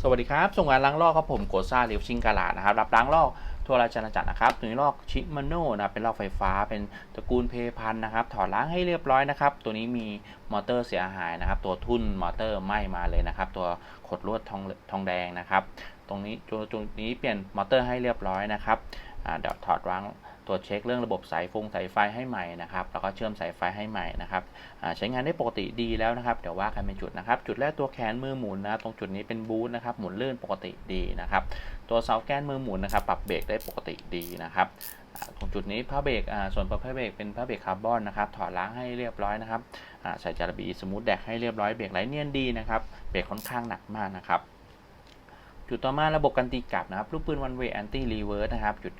สวัสดีครับส่งงานล้างลอกครับผมโกซ่าเลียวชิงกาลานะครับ รับล้างลอกทั่วราชอาณาจักรนะครับตัวนี้ลอกชิมาโน่นะเป็นลอกไฟฟ้าเป็นตระกูลเพพันนะครับ ถอดล้างให้เรียบร้อยนะครับ ตัวนี้มีมอเตอร์เสียหายนะครับ ตัวทุ่นมอเตอร์ไหม้มาเลยนะครับ ตัวขดลวดทองทองแดงนะครับ ตรงนี้ตัวตรงนี้เปลี่ยนมอเตอร์ให้เรียบร้อยนะครับ เดี๋ยวถอดล้างตัวจเช็คเรื่องระบบสายฟงสายไฟให้ใหม่นะครับแล้วก็เชื่อมสายไฟให้ใหม่นะครับใช้งานได้ปกติดีแล้วนะครับเดี๋ยวว่ากันเป็นจุดนะครับ จุดแรกตัวแขนมือหมุนนะตรงจุดนี้เป็นบูทนะครับหมุนลื่นปกติดีนะครับ ตัวเสาแกนมือหมุนนะครับ ปรับเบรกได้ปกติดีนะครับอ่าตรงจุดนี้ผ้าเบรกส่วนประเภทเบรกเป็นผ้าเบรกคาร์บอนนะครับถอดล้างให้เรียบร้อยนะครับใส่จารบีสมูทแดกให้เรียบร้อยเบรกไหลเนียนดีนะครับเบรกค่อนข้างหนักมากนะครับ จุดต่อมาระบบกันตีกลับนะครับ ลูกปืน one way anti reverse นะครับหยุด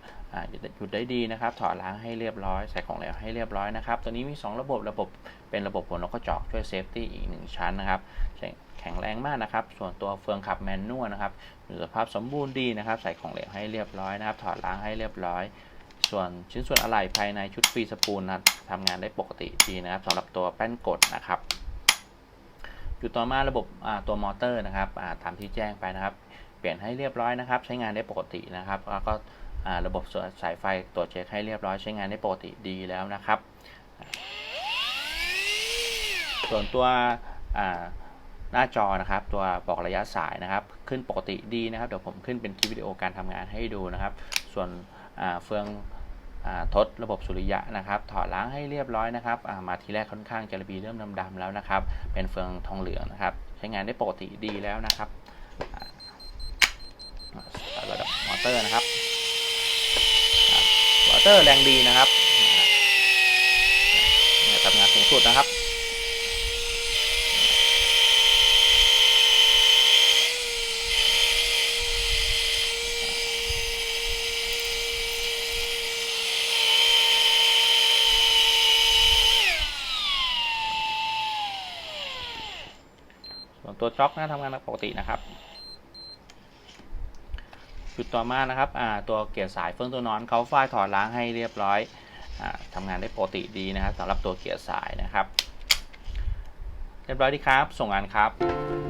หยุดได้ดีนะครับ ถอดล้างให้เรียบร้อย ใส่ของเหลวให้เรียบร้อยนะครับ ตัวนี้มี 2 ระบบ ระบบเป็นระบบหัวนกกระจอก ช่วยเซฟตี้อีก 1 ชั้นนะครับ แข็งแรงมากนะครับ ส่วนตัวเฟืองขับแมนนวลนะครับอยู่สภาพสมบูรณ์ดีนะครับ ใส่ของเหลวให้เรียบร้อยนะครับ ถอดล้างให้เรียบร้อย ส่วนชิ้นส่วนอะไหล่ภายในชุดฟรีสปูลนะทำงานได้ปกติดีนะครับสำหรับตัวแป้นกดนะครับ จุดต่อมาระบบตัวมอเตอร์นะครับตามที่แจ้งไปนะครับ ลี่ยนให้เรียบร้อยนะครับ ใช้งานได้ปกตินะครับ แล้วก็ระบบสายไฟตรวจเช็คให้เรียบร้อยใช้งานได้ปกติดีแล้วนะครับ ส่วนตัวหน้าจอนะครับ ตัวบอกระยะสายนะครับ ขึ้นปกติดีนะครับ เดี๋ยวผมขึ้นเป็นคลิปวิดีโอการทำงานให้ดูนะครับ ส่วนเฟืองอทดระบบสุริยะนะครับ ถอดล้างให้เรียบร้อยนะครับามาทีแรกค่อนข้างจะระบีเริ่มดำๆแล้วนะครับ เป็นเฟืองทองเหลืองนะครับ ใช้งานได้ปกติดีแล้วนะครับ ระดับมอเตอร์นะครับมอเตอร์แรงดีนะครับทำงานสูงสุดนะครับส่วนตัวจ็อกนะทำงานปกตินะครับ จุดต่อมานะครับตัวเกียร์สายเฟืองตัวนอนเขาฝ้ายถอดล้างให้เรียบร้อยอาทำงานได้ปกติดีนะครับสำหรับตัวเกียร์สายนะครับ เรียบร้อยดีครับ ส่งงานครับ